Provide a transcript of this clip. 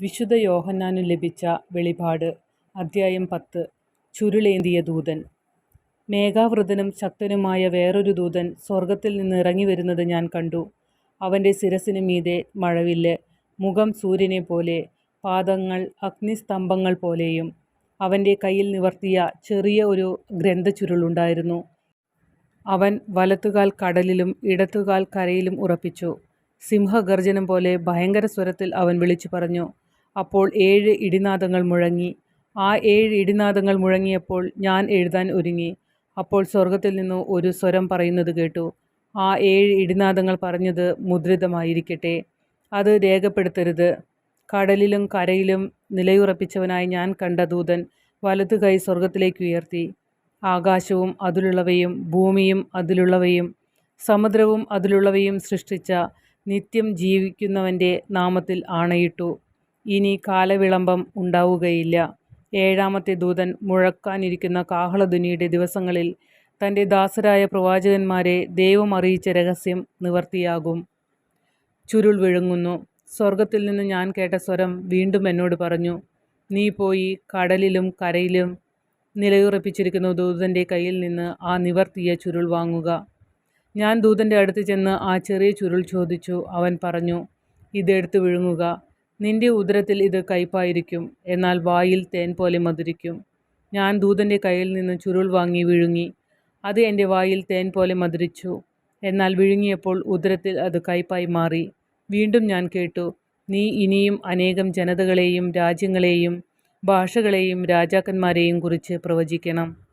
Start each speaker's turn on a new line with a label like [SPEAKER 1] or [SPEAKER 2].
[SPEAKER 1] വിശുദ്ധ യോഹന്നാനു ലഭിച്ച വെളിപാട് അദ്ധ്യായം പത്ത് ചുരുളേന്തിയ ദൂതൻ മേഘാവൃതനും ശക്തനുമായ വേറൊരു ദൂതൻ സ്വർഗത്തിൽ നിന്ന് ഇറങ്ങി വരുന്നത് ഞാൻ കണ്ടു. അവന്റെ ശിരസിനു മീതെ മഴവില്ല്, മുഖം സൂര്യനെ പോലെ പാദങ്ങൾ അഗ്നിസ്തംഭങ്ങൾ പോലെയും. അവന്റെ കയ്യിൽ നിവർത്തിയ ചെറിയ ഒരു ഗ്രന്ഥചുരുളുണ്ടായിരുന്നു. അവൻ വലത്തുകാൽ കടലിലും ഇടത്തുകാൽ കരയിലും ഉറപ്പിച്ചു. സിംഹഗർജനം പോലെ ഭയങ്കര സ്വരത്തിൽ അവൻ വിളിച്ചുപറഞ്ഞു. അപ്പോൾ ഏഴ് ഇടിനാദങ്ങൾ മുഴങ്ങി. ആ ഏഴ് ഇടിനാദങ്ങൾ മുഴങ്ങിയപ്പോൾ ഞാൻ എഴുതാൻ ഒരുങ്ങി. അപ്പോൾ സ്വർഗത്തിൽ നിന്ന് ഒരു സ്വരം പറയുന്നത് കേട്ടു. ആ ഏഴ് ഇടിനാദങ്ങൾ പറഞ്ഞത് മുദ്രിതമായിരിക്കട്ടെ. അത് രേഖപ്പെടുത്തരുത്. കടലിലും കരയിലും നിലയുറപ്പിച്ചവനായി ഞാൻ കണ്ട ദൂതൻ വലതു കൈ സ്വർഗത്തിലേക്ക് ഉയർത്തി ആകാശവും അതിലുള്ളവയും ഭൂമിയും അതിലുള്ളവയും സമുദ്രവും അതിലുള്ളവയും സൃഷ്ടിച്ച നിത്യം ജീവിക്കുന്നവന്റെ നാമത്തിൽ ആണയിട്ടു. ഇനി കാലവിളംബം ഉണ്ടാവുകയില്ല. ഏഴാമത്തെ ദൂതൻ മുഴക്കാനിരിക്കുന്ന കാഹളധ്വനിയുടെ ദിവസങ്ങളിൽ തന്റെ ദാസരായ പ്രവാചകന്മാരെ ദൈവം അറിയിച്ച രഹസ്യം നിവർത്തിയാകും ചുരുൾ വിഴുങ്ങുന്നു. സ്വർഗത്തിൽ നിന്ന് ഞാൻ കേട്ട സ്വരം വീണ്ടും എന്നോട് പറഞ്ഞു. നീ പോയി കടലിലും കരയിലും നിലയുറപ്പിച്ചിരിക്കുന്ന ദൂതന്റെ കയ്യിൽ നിന്ന് ആ നിവർത്തിയ ചുരുൾ വാങ്ങുക. ഞാൻ ദൂതന്റെ അടുത്ത് ചെന്ന് ആ ചെറിയ ചുരുൾ ചോദിച്ചു. അവൻ പറഞ്ഞു, ഇതെടുത്ത് വിഴുങ്ങുക. നിന്റെ ഉദരത്തിൽ ഇത് കയ്പായിരിക്കും, എന്നാൽ വായിൽ തേൻ പോലെ മധുരിക്കും. ഞാൻ ദൂതന്റെ കയ്യിൽ നിന്ന് ചുരുൾ വാങ്ങി വിഴുങ്ങി. അത് എന്റെ വായിൽ തേൻ പോലെ മധുരിച്ചു. എന്നാൽ വിഴുങ്ങിയപ്പോൾ ഉദരത്തിൽ അത് കയ്പായി മാറി. വീണ്ടും ഞാൻ കേട്ടു, നീ ഇനിയും അനേകം ജനതകളെയും രാജ്യങ്ങളെയും ഭാഷകളെയും രാജാക്കന്മാരെയും കുറിച്ച് പ്രവചിക്കണം.